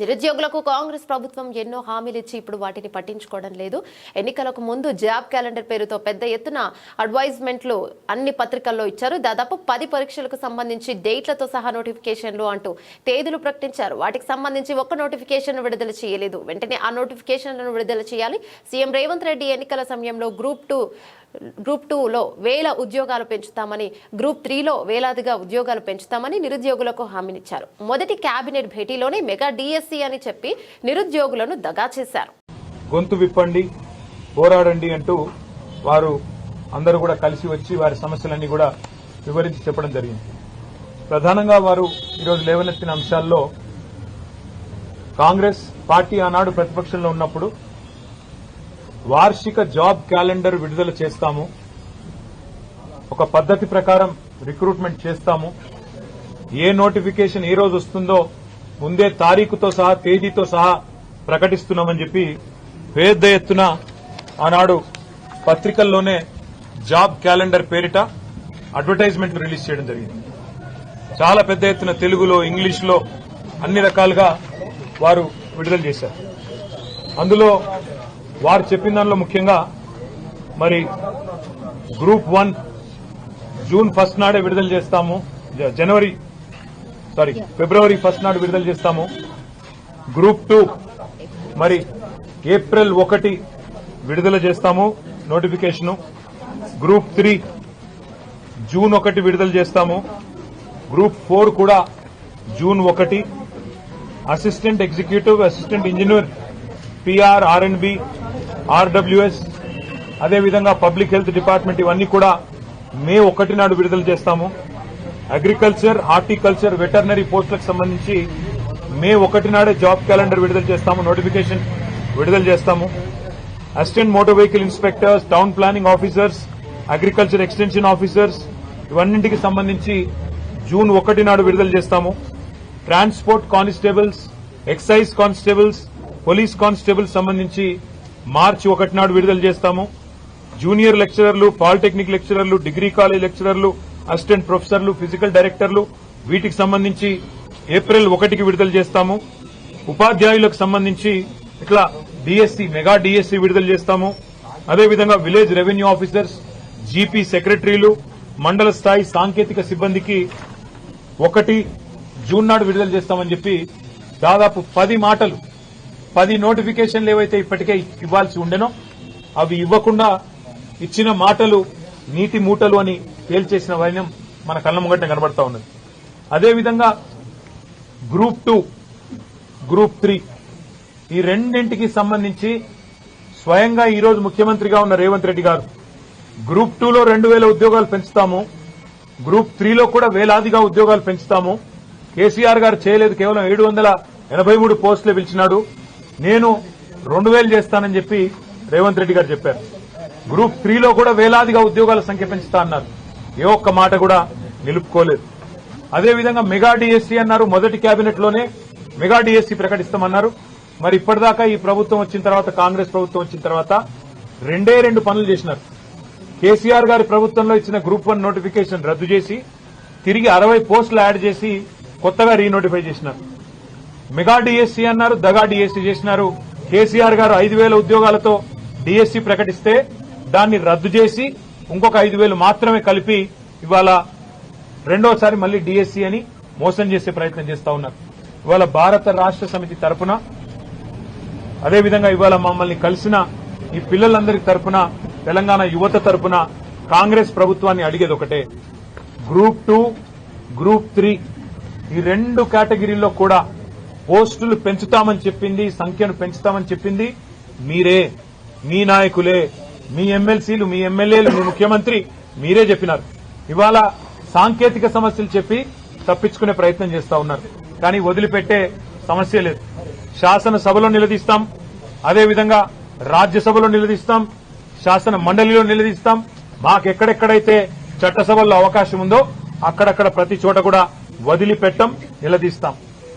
నిరుద్యోగులకు కాంగ్రెస్ ప్రభుత్వం ఎన్నో హామీలు ఇచ్చి ఇప్పుడు వాటిని పట్టించుకోవడం లేదు. ఎన్నికలకు ముందు జాబ్ క్యాలెండర్ పేరుతో పెద్ద ఎత్తున అడ్వైజ్మెంట్లు అన్ని పత్రికల్లో ఇచ్చారు. దాదాపు పది పరీక్షలకు సంబంధించి డేట్లతో సహా నోటిఫికేషన్లు అంటూ తేదీలు ప్రకటించారు. వాటికి సంబంధించి ఒక్క నోటిఫికేషన్ విడుదల చేయలేదు. వెంటనే ఆ నోటిఫికేషన్లను విడుదల చేయాలి. సీఎం రేవంత్ రెడ్డి ఎన్నికల సమయంలో గ్రూప్ టూ గ్రూప్ టూలో వేల ఉద్యోగాలు పెంచుతామని గ్రూప్ త్రీలో వేలాదిగా ఉద్యోగాలు పెంచుతామని నిరుద్యోగులకు హామీనిచ్చారు. మొదటి కేబినెట్ భేటీలోనే మెగా డిఎస్ డిఎస్సి అని చెప్పి నిరుద్యోగులను దగా చేశారు. గొంతు విప్పండి పోరాడండి అంటూ వారు అందరూ కూడా కలిసి వచ్చి వారి సమస్యలన్నీ కూడా వివరించి చెప్పడం జరిగింది. ప్రధానంగా వారు ఈరోజు లేవనెత్తిన అంశాల్లో కాంగ్రెస్ పార్టీ ఆనాడు ప్రతిపక్షంలో ఉన్నప్పుడు వార్షిక జాబ్ క్యాలెండర్ విడుదల చేస్తాము ఒక పద్ధతి ప్రకారం రిక్రూట్మెంట్ చేస్తాము ఏ నోటిఫికేషన్ ఏ రోజు వస్తుందో ముందే తారీఖుతో సహా తేదీతో సహా ప్రకటిస్తున్నామని చెప్పి పెద్ద ఎత్తున ఆనాడు పత్రికల్లోనే జాబ్ క్యాలెండర్ పేరిట అడ్వర్టైజ్మెంట్ రిలీజ్ చేయడం జరిగింది. చాలా పెద్ద ఎత్తున తెలుగులో ఇంగ్లీష్లో అన్ని రకాలుగా వారు విడుదల చేశారు. అందులో వారు చెప్పిన దానిలో ముఖ్యంగా మరి గ్రూప్ వన్ జూన్ ఫస్ట్ నాడే విడుదల చేస్తాము జ- జనవరి సారీ ఫిబ్రవరి ఫస్ట్ నాడు విడుదల చేస్తాము. Group two. మరి ఏప్రిల్ ఒకటి విడుదల చేస్తాము నోటిఫికేషను. గ్రూప్ త్రీ జూన్ ఒకటి విడుదల చేస్తాము. గ్రూప్ ఫోర్ కూడా జూన్ ఒకటి. Assistant executive assistant engineer PR RNB RWS అదేవిధంగా పబ్లిక్ హెల్త్ డిపార్ట్మెంట్ ఇవన్నీ కూడా మే ఒకటి నాడు విడుదల చేస్తాము. అగ్రికల్చర్ హార్టికల్చర్ వెటర్నరీ పోస్టులకు సంబంధించి మే ఒకటి నాడే జాబ్ క్యాలెండర్ విడుదల చేస్తాము నోటిఫికేషన్ విడుదల చేస్తాము. Assistant motor vehicle inspectors town planning officers agriculture extension officers ఇవన్నింటికి సంబంధించి జూన్ ఒకటి నాడు విడుదల చేస్తాము. Transport constables excise constables police constables సంబంధించి మార్చి ఒకటి నాడు విడుదల చేస్తాము. జూనియర్ లెక్చరర్లు పాలిటెక్నిక్ లెక్చరర్లు డిగ్రీ కాలేజ్ లెక్చరర్లు అసిస్టెంట్ ప్రొఫెసర్లు ఫిజికల్ డైరెక్టర్లు వీటికి సంబంధించి ఏప్రిల్ ఒకటికి విడుదల చేస్తాము. ఉపాధ్యాయులకు సంబంధించి ఇట్లా డిఎస్సి మెగా డిఎస్సి విడుదల చేస్తాము. అదేవిధంగా విలేజ్ రెవెన్యూ ఆఫీసర్స్ జీపీ సెక్రటరీలు మండల స్థాయి సాంకేతిక సిబ్బందికి ఒకటి జూన్ నాడు విడుదల చేస్తామని చెప్పి దాదాపు పది మాటలు పది నోటిఫికేషన్లు ఏవైతే ఇప్పటికే ఇవ్వాల్సి ఉండెనో అవి ఇవ్వకుండా ఇచ్చిన మాటలు నీటి మూటలు అని తేల్చేసిన వైనం మన కళ్ళ ముంగట కనబడతా ఉన్నది. అదేవిధంగా గ్రూప్ టూ గ్రూప్ త్రీ ఈ రెండింటికి సంబంధించి స్వయంగా ఈరోజు ముఖ్యమంత్రిగా ఉన్న రేవంత్ రెడ్డి గారు గ్రూప్ టూలో రెండు వేల ఉద్యోగాలు పెంచుతాము గ్రూప్ త్రీలో కూడా వేలాదిగా ఉద్యోగాలు పెంచుతాము. కేసీఆర్ గారు చేయలేదు కేవలం ఏడు వందల ఎనభై మూడు పోస్టులు పిలిచినాడు. నేను రెండు వేలు చేస్తానని చెప్పి రేవంత్ రెడ్డి గారు చెప్పారు. గ్రూప్ త్రీలో కూడా వేలాదిగా ఉద్యోగాల సంఖ్య పెంచుతా అన్నారు. ఏ ఒక్క మాట కూడా నిలుపుకోలేదు. అదేవిధంగా మెగా డిఎస్సీ అన్నారు మొదటి కేబినెట్లోనే మెగా డిఎస్సీ ప్రకటిస్తామన్నారు. మరి ఇప్పటిదాకా ఈ ప్రభుత్వం వచ్చిన తర్వాత కాంగ్రెస్ ప్రభుత్వం వచ్చిన తర్వాత రెండే రెండు పనులు చేసినారు. కేసీఆర్ గారి ప్రభుత్వంలో ఇచ్చిన గ్రూప్ వన్ నోటిఫికేషన్ రద్దు చేసి తిరిగి అరవై పోస్టులు యాడ్ చేసి కొత్తగా రీనోటిఫై చేసినారు. మెగా డిఎస్సీ అన్నారు దగా డిఎస్సీ చేసినారు. కేసీఆర్ గారు ఐదు వేల ఉద్యోగాలతో డిఎస్సీ ప్రకటిస్తే దాన్ని రద్దు చేసి ఇంకొక ఐదు వేలు మాత్రమే కలిపి ఇవాళ రెండోసారి మళ్ళీ డిఎస్సీ అని మోసం చేసే ప్రయత్నం చేస్తా ఉన్నారు. ఇవాళ భారత రాష్ట్ర సమితి తరపున అదేవిధంగా ఇవాళ మమ్మల్ని కలిసిన ఈ పిల్లలందరి తరపున తెలంగాణ యువత తరపున కాంగ్రెస్ ప్రభుత్వాన్ని అడిగేది ఒకటే. గ్రూప్ టూ గ్రూప్ త్రీ ఈ రెండు కేటగిరీల్లో కూడా పోస్టులు పెంచుతామని చెప్పింది సంఖ్యను పెంచుతామని చెప్పింది మీరే మీ నాయకులే. మీ ఎమ్మెల్సీలు మీ ఎమ్మెల్యేలు మీ ముఖ్యమంత్రి మీరే చెప్పినారు. ఇవాళ సాంకేతిక సమస్యలు చెప్పి తప్పించుకునే ప్రయత్నం చేస్తా ఉన్నారు. కానీ వదిలిపెట్టే సమస్య లేదు. శాసనసభలో నిలదీస్తాం. అదేవిధంగా రాజ్యసభలో నిలదీస్తాం. శాసన మండలిలో నిలదీస్తాం. మాకెక్కడెక్కడైతే చట్టసభల్లో అవకాశం ఉందో అక్కడక్కడ ప్రతి చోట కూడా వదిలిపెట్టం నిలదీస్తాం.